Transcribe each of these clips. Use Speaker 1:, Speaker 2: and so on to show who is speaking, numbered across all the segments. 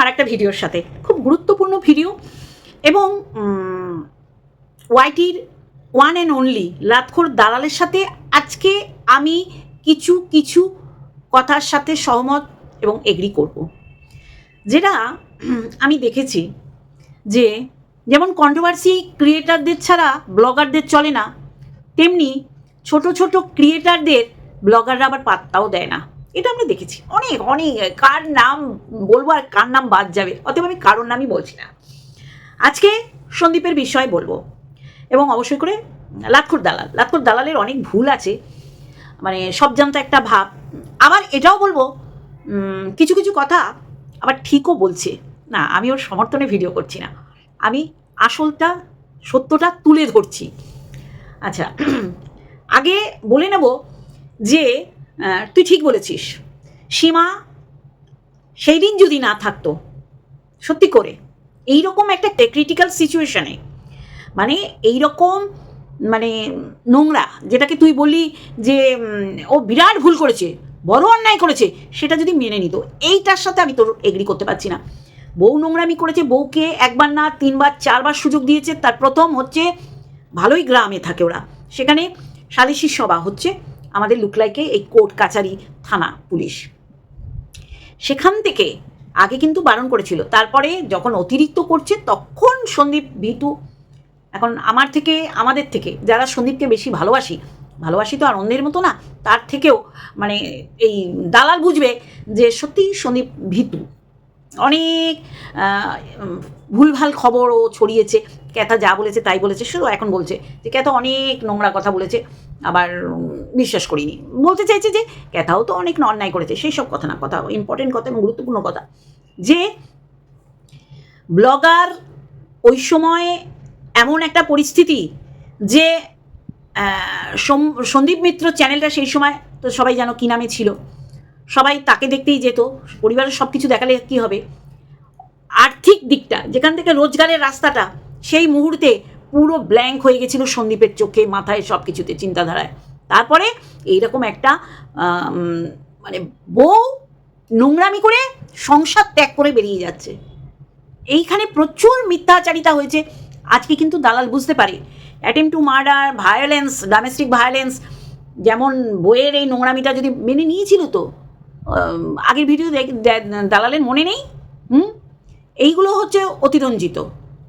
Speaker 1: আর একটা ভিডিওর সাথে। খুব গুরুত্বপূর্ণ ভিডিও এবং ওয়াইটির ওয়ান অ্যান্ড অনলি লাতখোর দালালের সাথে আজকে আমি কিছু কিছু কথার সাথে সহমত এবং এগ্রি করব। যেটা আমি দেখেছি যে, যেমন কন্ট্রোভার্সি ক্রিয়েটারদের ছাড়া ব্লগারদের চলে না, তেমনি ছোট ছোট ক্রিয়েটারদের ব্লগাররা আবার পাত্তাও দেয় না। এটা আমরা দেখেছি। অনেক অনেক কার নাম বলব আর কার নাম বাদ যাবে, অতএব আমি কারোর নামই বলছি না। আজকে সন্দীপের বিষয় বলব, এবং অবশ্যই করে লাতখুর দালাল। লাতখুর দালালের অনেক ভুল আছে মানে সব জানতো একটা ভাব। আবার এটাও বলব কিছু কিছু কথা আবার ঠিকও বলছে। না, আমি ওর সমর্থনে ভিডিও করছি না। আমি আসলটা, সত্যটা তুলে ধরছি। আচ্ছা আগে বলে নেব যে তুই ঠিক বলেছিস। সীমা সেই দিন যদি না থাকতো, সত্যি করে এই রকম একটা ক্রিটিক্যাল সিচুয়েশনে মানে এই রকম মানে নোংরা, যেটাকে তুই বললি যে ও বিরাট ভুল করেছে, বড় অন্যায় করেছে, সেটা যদি মেনে নিত, এইটার সাথে আমি তোর এগ্রি করতে পারছি না। বউ নোংরামি করেছে, বউকে একবার না, তিনবার, চারবার সুযোগ দিয়েছে, তার প্রথম হচ্ছে ভালোই গ্রামে থাকে ওরা। সেখানে সালিশি সভা হচ্ছে আমাদের লুকলাইকে এই কোর্ট কাচারি থানা পুলিশ। সেখান থেকে আগে কিন্তু বারণ করেছিল। তারপরে যখন অতিরিক্ত করছে, তখন সন্দীপ ভিটু এখন আমার থেকে, আমাদের থেকে, যারা সন্দীপকে বেশি ভালোবাসি ভালোবাসি তো আর অন্যের মতো না, তার থেকেও মানে এই দালাল বুঝবে যে সত্যি সন্দীপ ভীতু। অনেক ভুলভাল খবরও ছড়িয়েছে। ক্যাথা যা বলেছে তাই বলেছে শুধু এখন বলছে যে ক্যাথা অনেক নোংরা কথা বলেছে, আবার বিশ্বাস করিনি। বলতে চাইছে যে ক্যাথাও তো অনেক অন্যায় করেছে, সেই সব কথা না, কথা ইম্পর্টেন্ট কথা এবং গুরুত্বপূর্ণ কথা। যে ব্লগার ওই সময় এমন একটা পরিস্থিতি যে সন্দীপ মিত্র চ্যানেলটা সেই সময়, তো সবাই যেন কী নামে ছিল? সবাই তাকে দেখতেই যেত, পরিবারের সব কিছু দেখালে কী হবে? আর্থিক দিকটা, যেখান থেকে রোজগারের রাস্তাটা, সেই মুহূর্তে পুরো ব্ল্যাঙ্ক হয়ে গেছিল সন্দীপের চোখে, মাথায় সব কিছুতে চিন্তাধারায়। তারপরে এইরকম একটা মানে বউ নোংরামি করে সংসার ত্যাগ করে বেরিয়ে যাচ্ছে। এইখানে প্রচুর মিথ্যাচারিতা হয়েছে। আজকে কিন্তু দালাল বুঝতে পারে। Attempt to murder violence domestic violence যেমন বইয়ের এই নোংরামিটা যদি মেনে নিয়েছিল তো আগের ভিডিও দালালের মনে নেই? হুম? এইগুলো হচ্ছে অতিরঞ্জিত,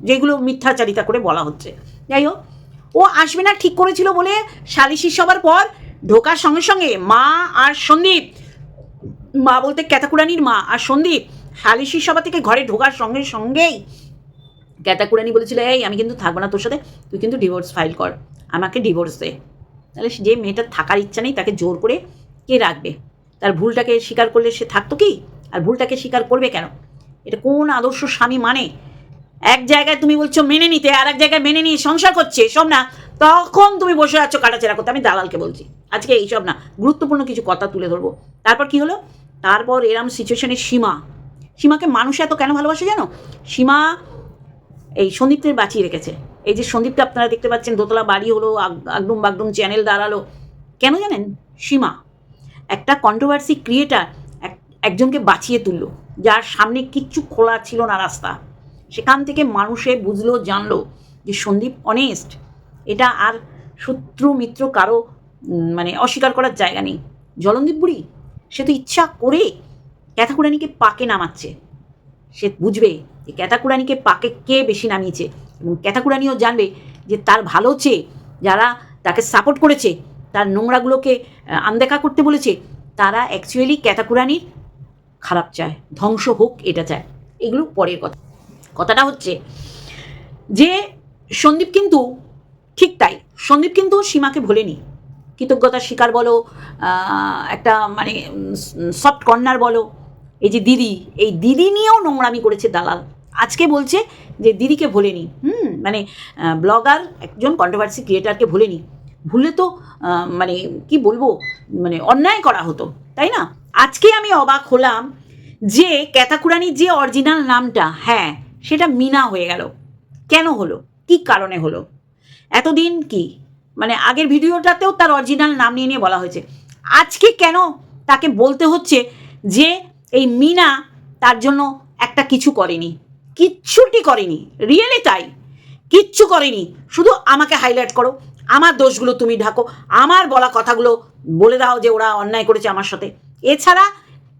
Speaker 1: যেগুলো মিথ্যাচারিতা করে বলা হচ্ছে। যাই হোক, ও আসবে না ঠিক করেছিল বলে সালিশি সবার পর ঢোকার সঙ্গে সঙ্গে মা আর সন্দীপ, মা বলতে ক্যাতাকুরানির মা আর সন্দীপ সালিশি সভা থেকে ঘরে ঢোকার সঙ্গে সঙ্গেই ক্যাতাকুরানি বলেছিল, এই, আমি কিন্তু থাকব না তোর সাথে, তুই কিন্তু ডিভোর্স ফাইল কর, আমাকে ডিভোর্স দে। তাহলে যে মেয়েটার থাকার ইচ্ছা নেই, তাকে জোর করে কে রাখবে? তার ভুলটাকে স্বীকার করলে সে থাকতো কি? আর ভুলটাকে স্বীকার করবে কেন? এটা কোন আদর্শ স্বামী মানে? এক জায়গায় তুমি বলছো মেনে নিতে, আর এক জায়গায় মেনে নিয়ে সংসার করছে সব না। তখন তুমি বসে আছো কাটাচেরা করতে। আমি দালালকে বলছি। আজকে এইসব না। গুরুত্বপূর্ণ কিছু কথা তুলে ধরবো। তারপর কি হলো? তারপর এরম সিচুয়েশনে সীমা। সীমাকে মানুষ এত কেন ভালোবাসে জানো? সীমা এই সন্দীপদের বাঁচিয়ে রেখেছে। এই যে সন্দীপটা আপনারা দেখতে পাচ্ছেন, দোতলা বাড়ি হলো আগডুম বাগডুম চ্যানেল দাঁড়াল। কেন জানেন? সীমা। একটা কন্ট্রোভার্সি ক্রিয়েটার একজনকে বাঁচিয়ে তুললো, যার সামনে কিচ্ছু খোলা ছিল না রাস্তা। সেখান থেকে মানুষে বুঝলো, জানলো যে সন্দীপ অনেস্ট এটা আর শত্রু, মিত্র কারও মানে অস্বীকার করার জায়গা নেই। জলন্দীপ বুড়ি, সে তো ইচ্ছা করে ক্যাথাকুরানিকে পাকে নামাচ্ছে। সে বুঝবে যে ক্যাতাকুরানিকে পাকে কে বেশি নামিয়েছে। এবং ক্যাতাকুরানিও জানবে যে তার ভালো চেয়ে যারা তাকে সাপোর্ট করেছে তার নোংরাগুলোকে আনদেখা করতে বলেছে, তারা অ্যাকচুয়ালি ক্যাতাকুরানির খারাপ চায়, ধ্বংস হোক এটা চায়। এগুলো পরের কথা। কথাটা হচ্ছে যে, সন্দীপ কিন্তু ঠিক তাই। সন্দীপ কিন্তু সীমাকে ভোলেনি। কৃতজ্ঞতার শিকার বলো একটা মানে সফট কর্নার বলো, এই যে দিদি, এই দিদি নিয়েও নোংরামি করেছে দালাল। আজকে বলছে যে, দিদিকে ভোলেনি। হুম মানে ব্লগার একজন কন্ট্রোভার্সি ক্রিয়েটারকে ভোলেনি। ভুলে তো মানে কি বলব মানে অন্যায় করা হতো, তাই না? আজকে আমি অবাক হলাম যে ক্যাতাকুরানির যে অরিজিনাল নামটা হ্যাঁ সেটা মিনা হয়ে গেল। কেন হলো? কি কারণে হলো? এতদিন কি? মানে আগের ভিডিওটাতেও তার অরিজিনাল নাম নিয়ে নিয়ে বলা হয়েছে। আজকে কেন তাকে বলতে হচ্ছে যে এই মিনা তার জন্য একটা কিছু করেনি? কিচ্ছুটি করেনি। রিয়েলি তাই। কিচ্ছু করেনি। শুধু আমাকে হাইলাইট করো। আমার দোষগুলো তুমি ঢাকো, আমার বলা কথাগুলো বলে দাও যে ওরা অন্যায় করেছে আমার সাথে। এছাড়া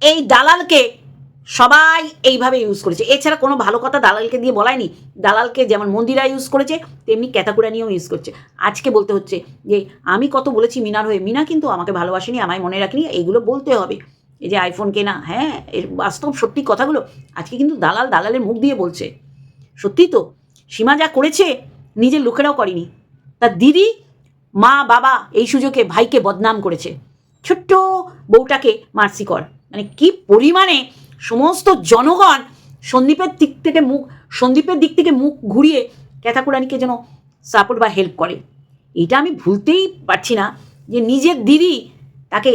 Speaker 1: এই দালালকে সবাই এইভাবে ইউজ করেছে। এছাড়া কোনো ভালো কথা দালালকে দিয়ে বলায়নি। দালালকে যেমন মন্দিরা ইউজ করেছে, তেমনি ক্যাতাকুড়া নিয়েও ইউজ করছে। আজকে বলতে হচ্ছে যে, আমি কত বলেছি মিনার হয়ে, মিনা কিন্তু আমাকে ভালোবাসেনি, আমায় মনে রাখিনি এইগুলো বলতে হবে। এই যে আইফোন কেনা হ্যাঁ এর বাস্তব সত্যি কথাগুলো আজকে কিন্তু দালাল দালালের মুখ দিয়ে বলছে। সত্যি তো? সীমা যা করেছে, নিজের লোকেরাও করেনি। তার দিদি, মা, বাবা এই সুযোগে ভাইকে বদনাম করেছে। ছোট্ট বউটাকে মার্সি কর। মানে কি পরিমাণে সমস্ত জনগণ সন্দীপের দিক থেকে মুখ, সন্দীপের দিক থেকে মুখ ঘুরিয়ে ক্যাথাকুরানিকে যেন সাপোর্ট বা হেল্প করে। এটা আমি ভুলতেই পারছি না যে নিজের দিদি তাকে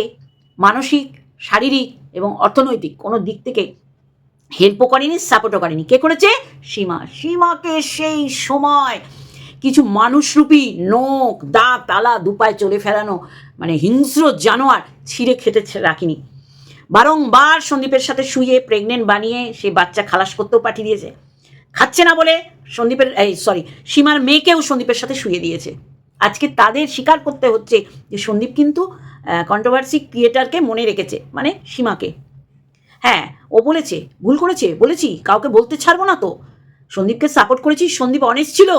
Speaker 1: মানসিক, শারীরিক এবং অর্থনৈতিক কোনো দিক থেকে হেল্পও করেনি সাপোর্টও করেনি। কে করেছে? সীমা। সীমাকে সেই সময় কিছু মানুষরূপী নোক, দাঁত, তালা, দুপায় চলে ফেরানো মানে হিংস্র জানোয়ার ছিঁড়ে খেতে রাখিনি। বারংবার সন্দীপের সাথে শুয়ে প্রেগনেন্ট বানিয়ে সে বাচ্চা খালাস করতেও পাঠিয়ে দিয়েছে। খাচ্ছে না বলে সন্দীপের, এই সরি সীমার মেয়েকেও সন্দীপের সাথে শুয়ে দিয়েছে। আজকে তাদের স্বীকার করতে হচ্ছে যে সন্দীপ কিন্তু কন্ট্রোভার্সি ক্রিয়েটারকে মনে রেখেছে মানে সীমাকে। হ্যাঁ ও বলেছে, ভুল করেছে, বলেছি, কাউকে বলতে ছাড়বো না তো। সন্দীপকে সাপোর্ট করেছি, সন্দীপ অনেস্ট ছিল।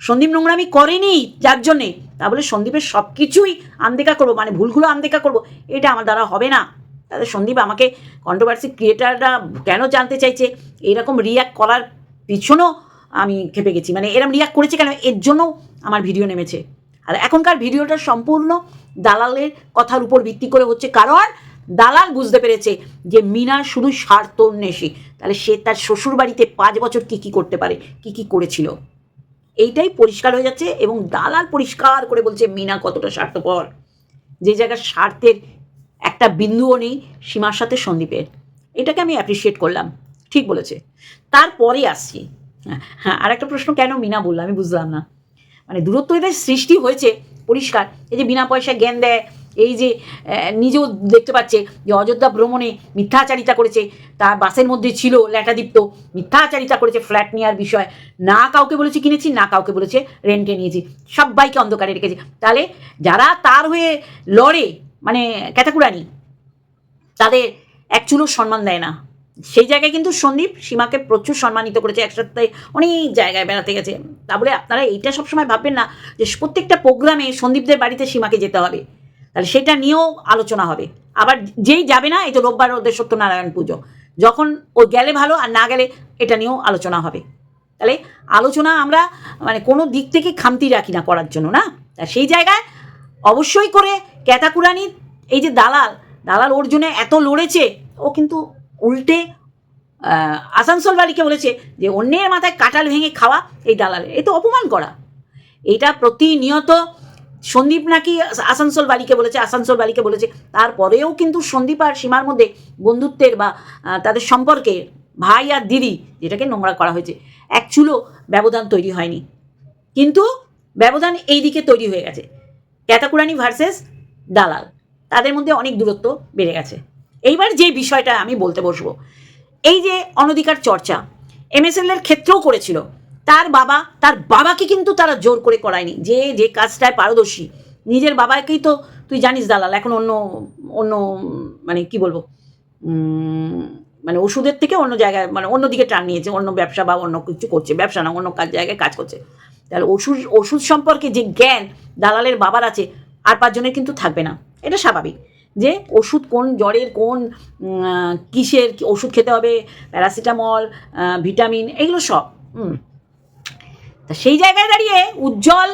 Speaker 1: সন্দীপ নোংরামি করেনি যার জন্যে। তা বলে সন্দীপের সব কিছুই আনদেখা করব মানে ভুলগুলো আনদেখা করব, এটা আমার দ্বারা হবে না। তাহলে সন্দীপ আমাকে কন্ট্রোভার্সি ক্রিয়েটাররা কেন জানতে চাইছে? এরকম রিয়াক্ট করার পিছনেও আমি খেপে গেছি। মানে এরকম রিয়াক্ট করেছে কেন? এর জন্যও আমার ভিডিও নেমেছে। আর এখনকার ভিডিওটা সম্পূর্ণ দালালের কথার উপর ভিত্তি করে হচ্ছে। কারণ দালাল বুঝতে পেরেছে যে মিনা শুধু স্বার্থন্বেষী তাহলে সে তার শ্বশুর বাড়িতে পাঁচ বছর কী কী করতে পারে? কী কী করেছিল? এইটাই পরিষ্কার হয়ে যাচ্ছে এবং দালাল পরিষ্কার করে বলছে, মিনা কতটা স্বার্থপর? যে জায়গার স্বার্থের একটা বিন্দুও নেই, সীমার সাথে সন্দীপের এটাকে আমি অ্যাপ্রিসিয়েট করলাম। ঠিক বলেছে। তারপরে আসছি। হ্যাঁ হ্যাঁ আর একটা প্রশ্ন, কেন মিনা বলল? আমি বুঝলাম না। মানে দূরত্ব এদের সৃষ্টি হয়েছে, পরিষ্কার। এই যে বিনা পয়সায় জ্ঞান দেয় এই যে নিজেও দেখতে পাচ্ছে যে অযোধ্যা ভ্রমণে মিথ্যাচারিতা করেছে, তার বাসের মধ্যে ছিল ল্যাটাদীপ্ত, মিথ্যাচারিতা করেছে ফ্ল্যাট নেওয়ার বিষয়। না কাউকে বলেছে কিনেছি, না কাউকে বলেছে রেন্টে নিয়েছি। সবাইকে অন্ধকারে রেখেছে। তাহলে যারা তার হয়ে লড়ে মানে ক্যাটাকুরানি তাদের এক চুলো সম্মান দেয় না। সেই জায়গায় কিন্তু সন্দীপ সীমাকে প্রচুর সম্মানিত করেছে, একসাথে অনেক জায়গায় বেড়াতে গেছে। তা বলে আপনারা এইটা সবসময় ভাববেন না যে প্রত্যেকটা প্রোগ্রামে সন্দীপদের বাড়িতে সীমাকে যেতে হবে। তাহলে সেটা নিয়েও আলোচনা হবে। আবার যেই যাবে না, এই তো রোববার ওদের সত্যনারায়ণ পুজো। যখন ও গেলে ভালো, আর না গেলে এটা নিয়েও আলোচনা হবে। তাহলে আলোচনা আমরা মানে কোনো দিক থেকে খামতি রাখি না করার জন্য, না? তা সেই জায়গায় অবশ্যই করে ক্যাতাকুরানি, এই যে দালাল দালাল ওর জন্য এত লড়েছে, ও কিন্তু উল্টে আসানসোল বাড়িকে বলেছে যে, অন্যের মাথায় কাটাল ভেঙে খাওয়া এই দালালের। এ তো অপমান করা। এটা প্রতিনিয়ত সন্দীপ নাকি আসানসোল বাড়িকে বলেছে, আসানসোল বাড়িকে বলেছে। তারপরেও কিন্তু সন্দীপ আর সীমার মধ্যে বন্ধুত্বের বা তাদের সম্পর্কে ভাই আর দিদি, যেটাকে নোংরা করা হয়েছে এক চুলো ব্যবধান তৈরি হয়নি। কিন্তু ব্যবধান এই দিকে তৈরি হয়ে গেছে। ক্যাতাকুরানি ভার্সেস দালাল, তাদের মধ্যে অনেক দূরত্ব বেড়ে গেছে। এইবার যে বিষয়টা আমি বলতে বসবো, এই যে অনধিকার চর্চা এমএসএল এর ক্ষেত্রেও করেছিল। তার বাবা, তার বাবাকে কিন্তু তারা জোর করে করায়নি। যে যে কাজটায় পারদর্শী, নিজের বাবাকেই তো তুই জানিস দালাল, এখন অন্য অন্য মানে কি বলব মানে ওষুধের থেকে অন্য জায়গায় মানে অন্য দিকে টান নিয়েছে, অন্য ব্যবসা বা অন্য কিছু করছে, ব্যবসা না, অন্য কাজ, জায়গায় কাজ করছে। তাহলে ওষুধ ওষুধ সম্পর্কে যে জ্ঞান দালালের বাবার আছে, আর পাঁচজনের কিন্তু থাকবে না। এটা স্বাভাবিক। যে ওষুধ কোন জ্বরের, কোন কিসের ওষুধ খেতে হবে, প্যারাসিটামল ভিটামিন, এগুলো সব, হুম। তা সেই জায়গায় দাঁড়িয়ে উজ্জ্বল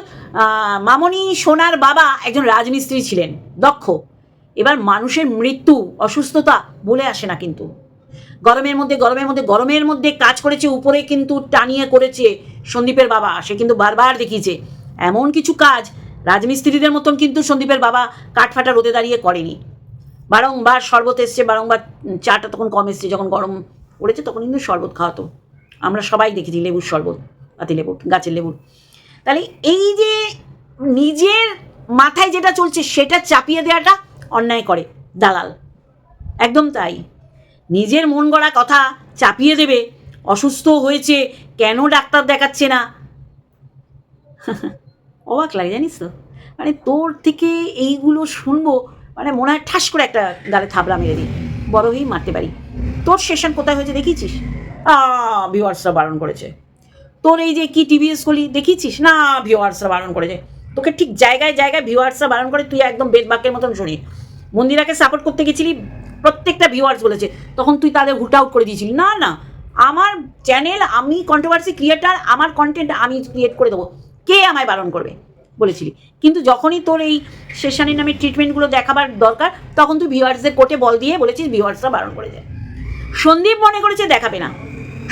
Speaker 1: মামনি সোনার বাবা একজন রাজমিস্ত্রি ছিলেন, দক্ষ। এবার মানুষের মৃত্যু, অসুস্থতা বলে আসে না কিন্তু। গরমের মধ্যে গরমের মধ্যে গরমের মধ্যে কাজ করেছে, উপরে কিন্তু টানিয়ে করেছে সন্দীপের বাবা। সে কিন্তু বারবার দেখিয়েছে, এমন কিছু কাজ রাজমিস্ত্রিদের মতন কিন্তু সন্দীপের বাবা কাঠফাটা রোদে দাঁড়িয়ে করেনি। বারংবার শরবত এসছে, বারংবার চাটা তখন কম এসছে, যখন গরম পড়েছে তখন কিন্তু শরবত খাওয়াতো। আমরা সবাই দেখেছি লেবুর শরবত। পাতি লেবু, গাছের লেবুর তাহলে এই যে নিজের মাথায় যেটা চলছে সেটা চাপিয়ে দেওয়াটা অন্যায় করে দালাল। একদম তাই। নিজের মন গড়া কথা চাপিয়ে দেবে, অসুস্থ হয়েছে, কেন ডাক্তার দেখাচ্ছে না? অবাক লাগে, জানিস তো? মানে তোর থেকে এইগুলো শুনব মানে মনে হয় ঠাস করে একটা গালে থাবড়া মেরে দিই, বড় হয়েই মারতে পারি। তোর সেশন কোথায় হয়েছে দেখিয়েছিস? ভিওয়ার্সরা বারণ করেছে। তোর এই যে কি টিভিএস করলি দেখিয়েছিস? না ভিওয়ার্সরা বারণ করেছে। তোকে ঠিক জায়গায় জায়গায় ভিওয়ার্সরা বারণ করে, তুই একদম বেদবাক্যের মতন শুনি মন্দিরাকে সাপোর্ট করতে গেছিলি, প্রত্যেকটা ভিউয়ার্স বলেছে। তখন তুই তাদের হুট আউট করে দিয়েছিলি। না না, আমার চ্যানেল আমি কন্ট্রোভার্সি ক্রিয়েটার আমার কন্টেন্ট আমি ক্রিয়েট করে দেবো। কে আমায় বারণ করবে? বলেছিলি। কিন্তু যখনই তোর এই সেশানি নামে ট্রিটমেন্টগুলো দেখাবার দরকার, তখন তুই ভিউয়ার্সদের কোর্টে বল দিয়ে বলেছিস ভিউয়ার্সরা বারণ করে যায় সন্দীপ মনে করেছে দেখাবে না।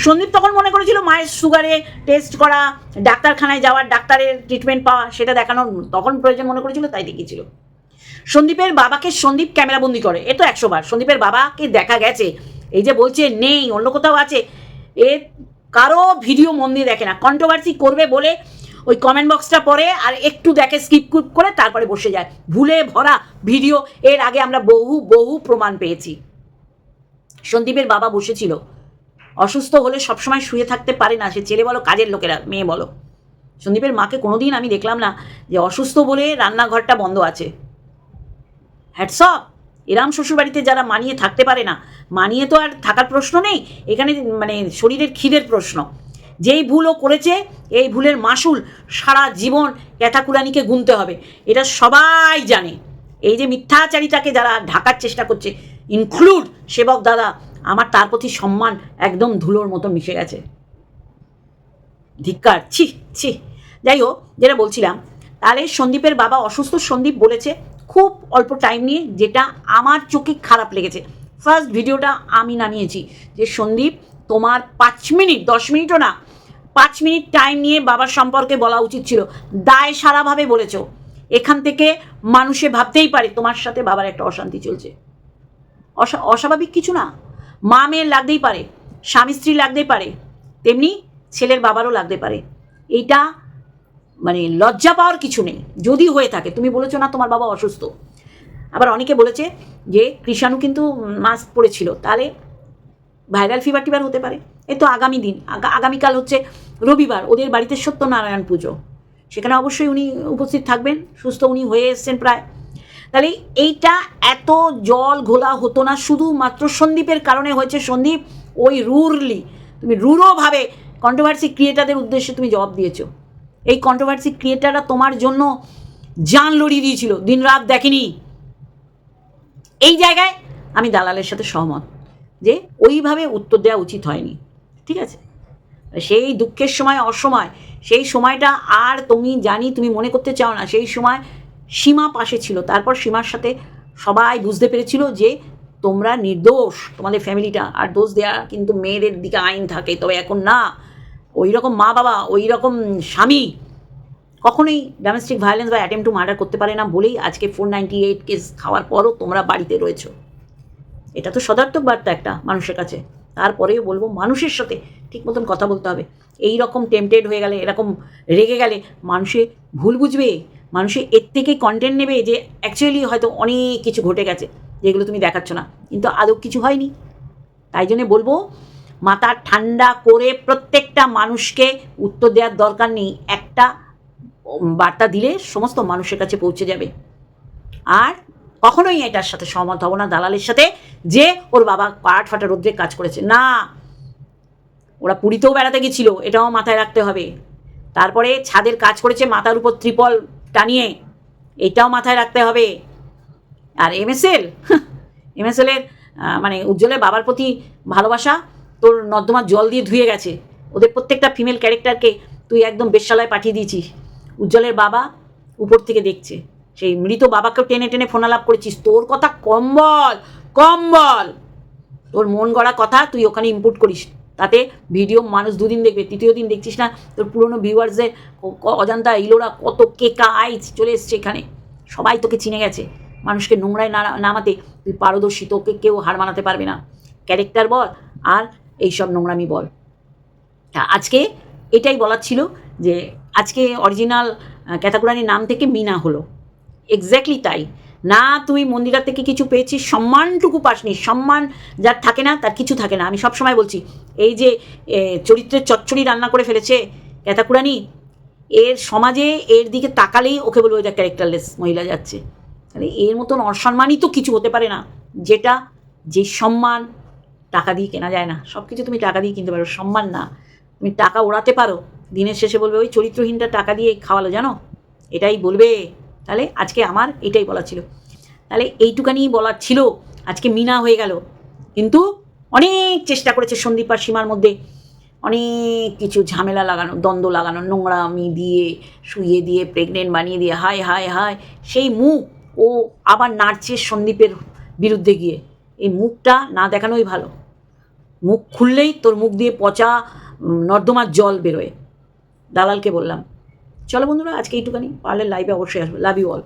Speaker 1: সন্দীপ তখন মনে করেছিল মায়ের সুগারে টেস্ট করা, ডাক্তারখানায় যাওয়ার, ডাক্তারের ট্রিটমেন্ট পাওয়া, সেটা দেখানোর তখন প্রয়োজন মনে করেছিল, তাই দেখিয়েছিল। সন্দীপের বাবাকে সন্দীপ ক্যামেরাবন্দি করে, এ তো একশো বার সন্দীপের বাবাকে দেখা গেছে, এই যে বলছে, নেই, অন্য কোথাও আছে। এ কারও ভিডিও মন দিয়ে দেখে না। কন্ট্রোভার্সি করবে বলে ওই কমেন্ট বক্সটা পড়ে, আর একটু দেখে স্কিপ কুপ করে তারপরে বসে যায়। ভুলে ভরা ভিডিও এর আগে আমরা বহু বহু প্রমাণ পেয়েছি। সন্দীপের বাবা বসেছিল। অসুস্থ হলে সবসময় শুয়ে থাকতে পারে না। সে ছেলে বলো, কাজের লোকেরা, মেয়ে বলো। সন্দীপের মাকে কোনোদিন আমি দেখলাম না যে অসুস্থ বলে রান্নাঘরটা বন্ধ আছে। হ্যাটসঅপ এরাম শ্বশুরবাড়িতে যারা মানিয়ে থাকতে পারে না, মানিয়ে তো আর থাকার প্রশ্ন নেই। এখানে মানে শরীরের খিদের প্রশ্ন। যেই ভুলও করেছে, এই ভুলের মাসুল সারা জীবন ক্যাথাকুরানিকে গুনতে হবে। এটা সবাই জানে। এই যে মিথ্যাচারিতাকে যারা ঢাকার চেষ্টা করছে ইনক্লুড সেবক দাদা আমার তার প্রতি সম্মান একদম ধুলোর মতো মিশে গেছে। ধিক্কার, ছি ছি। যাই হোক যেটা বলছিলাম, তাহলে সন্দীপের বাবা অসুস্থ সন্দীপ বলেছে, খুব অল্প টাইম নিয়ে যেটা আমার চোখে খারাপ লেগেছে। ফার্স্ট ভিডিওটা আমি নামিয়েছি যে সন্দীপ, তোমার পাঁচ মিনিট, দশ মিনিটও না, পাঁচ মিনিট টাইম নিয়ে বাবার সম্পর্কে বলা উচিত ছিল। দায় সারাভাবে বলেছ। এখান থেকে মানুষে ভাবতেই পারে তোমার সাথে বাবার একটা অশান্তি চলছে। অসা- অস্বাভাবিক কিছু না? মা মেয়ের লাগতেই পারে, স্বামী স্ত্রী লাগতেই পারে, তেমনি ছেলের বাবারও লাগতে পারে। এইটা মানে লজ্জা পাওয়ার কিছু নেই, যদি হয়ে থাকে। তুমি বলেছ না তোমার বাবা অসুস্থ। আবার অনেকে বলেছে যে কৃষাণু কিন্তু মাস্ক পড়েছিল তাহলে ভাইরাল ফিভার টিভার হতে পারে। এ তো আগামী দিন, আগা- আগামীকাল হচ্ছে রবিবার, ওদের বাড়িতে সত্যনারায়ণ পুজো। সেখানে অবশ্যই উনি উপস্থিত থাকবেন, সুস্থ উনি হয়ে এসছেন প্রায়। তাহলে এইটা এত জল ঘোলা হতো না, শুধুমাত্র সন্দীপের কারণে হয়েছে। সন্দীপ, ওই রুরলি, তুমি রুরোভাবে কন্ট্রোভার্সি ক্রিয়েটারদের উদ্দেশ্যে তুমি জবাব দিয়েছ। এই কন্ট্রোভার্সি ক্রিয়েটাররা তোমার জন্য জান লড়িয়ে দিয়েছিল দিন রাত দেখেনি। এই জায়গায় আমি দালালের সাথে সহমত যে ওইভাবে উত্তর দেওয়া উচিত হয়নি, ঠিক আছে? সেই দুঃখের সময়, অসময়, সেই সময়টা আর তুমি জানি, তুমি মনে করতে চাও না, সেই সময় সীমা পাশে ছিল। তারপর সীমার সাথে সবাই বুঝতে পেরেছিল যে তোমরা নির্দোষ, তোমাদের ফ্যামিলিটা, আর দোষ দেওয়া কিন্তু মেয়েদের দিকে আইন থাকে। তবে এখন না ওই রকম মা বাবা ওই রকম স্বামী কখনোই ডোমেস্টিক ভায়োলেন্স বা অ্যাটেম্প টু মার্ডার করতে পারে না বলেই আজকে ফোর নাইনটি এইট কেস খাওয়ার পরও তোমরা বাড়িতে রয়েছো। এটা তো সদার্থক বার্তা একটা মানুষের কাছে। তারপরেও বলব, মানুষের সাথে ঠিক মতন কথা বলতে হবে। এই রকম টেম্পটেড হয়ে গেলে, এরকম রেগে গেলে মানুষে ভুল বুঝবে। মানুষে এর থেকে কন্টেন্ট নেবে যে অ্যাকচুয়ালি হয়তো অনেক কিছু ঘটে গেছে, যেগুলো তুমি দেখাচ্ছ না। কিন্তু আদৌ কিছু হয়নি। তাই জন্যে বলব, মাথা ঠান্ডা করে প্রত্যেকটা মানুষকে উত্তর দেওয়ার দরকার নেই। একটা বার্তা দিলে সমস্ত মানুষের কাছে পৌঁছে যাবে। আর কখনোই এটার সাথে সহমত হব না দালালের সাথে যে ওর বাবা পাট ফাটা রোদ্রে কাজ করেছে। না, ওরা পুরীতেও বেড়াতে গেছিল, এটাও মাথায় রাখতে হবে। তারপরে ছাদের কাজ করেছে, মাথার উপর ত্রিপল টানিয়ে, এটাও মাথায় রাখতে হবে। আর এমএসএল এমএসএলের মানে উজ্জ্বলের বাবার প্রতি ভালোবাসা, তোর নর্দমার জল দিয়ে ধুয়ে গেছে। ওদের প্রত্যেকটা ফিমেল ক্যারেক্টারকে তুই একদম বেশ্যালয় পাঠিয়ে দিয়েছিস। উজ্জ্বলের বাবা উপর থেকে দেখছে। সেই মৃত বাবাকেও টেনে টেনে ফোনালাপ করেছিস। তোর কথা কম্বল কম্বল! তোর মন গড়া কথা তুই ওখানে ইম্পোর্ট করিস। তাতে ভিডিও মানুষ দুদিন দেখবে, তৃতীয় দিন দেখছিস না, তোর পুরনো ভিউয়ার্সদের অজান্তা ইলোরা কত কেকা আইস চলে এসছে এখানে। সবাই তোকে চিনে গেছে। মানুষকে নোংরায় না নামাতে তুই পারদর্শী, তোকে কেউ হার মানাতে পারবে না। ক্যারেক্টার বল আর এইসব নোংরামি বল। আজকে এটাই বলার ছিল যে, আজকে অরিজিনাল ক্যাতাকুরানির নাম থেকে মিনা হলো। এক্স্যাক্টলি তাই। না তুই মন্দিরা থেকে কিছু পেয়েছিস, সম্মানটুকু পাসনি, সম্মান যার থাকে না, তার কিছু থাকে না। আমি সবসময় বলছি, এই যে চরিত্রের চচ্চড়ি রান্না করে ফেলেছে ক্যাতাকুরানি, এর সমাজে এর দিকে তাকালেই ওকে বলব এটা ক্যারেক্টারলেস মহিলা যাচ্ছে। তাহলে এর মতন অসম্মানই তো কিছু হতে পারে না, যেটা যে সম্মান টাকা দিয়ে কেনা যায় না। সব কিছু তুমি টাকা দিয়ে কিনতে পারো, সম্মান না। তুমি টাকা ওড়াতে পারো, দিনের শেষে বলবে, ওই চরিত্রহীনটা টাকা দিয়ে খাওয়ালো, জানো? এটাই বলবে। তাহলে আজকে আমার এটাই বলা ছিল। তাহলে এইটুকানি বলার ছিল, আজকে মিনা হয়ে গেল। কিন্তু অনেক চেষ্টা করেছে সন্দীপ আর সীমার মধ্যে। অনেক কিছু ঝামেলা লাগানো, দ্বন্দ্ব লাগানো, নোংরামি দিয়ে, শুইয়ে দিয়ে প্রেগনেন্ট বানিয়ে দিয়ে, হায় হায় হায়, সেই মুখ ও আবার নাচছে সন্দীপের বিরুদ্ধে গিয়ে। এই মুখটা না দেখানোই ভালো। মুখ খুললেই তোর মুখ দিয়ে পচা নর্দমার জল বেরোয়। দালালকে বললাম। চলো বন্ধুরা আজকে এইটুখানি পারলে লাইভে অবশ্যই আসবে। Love you all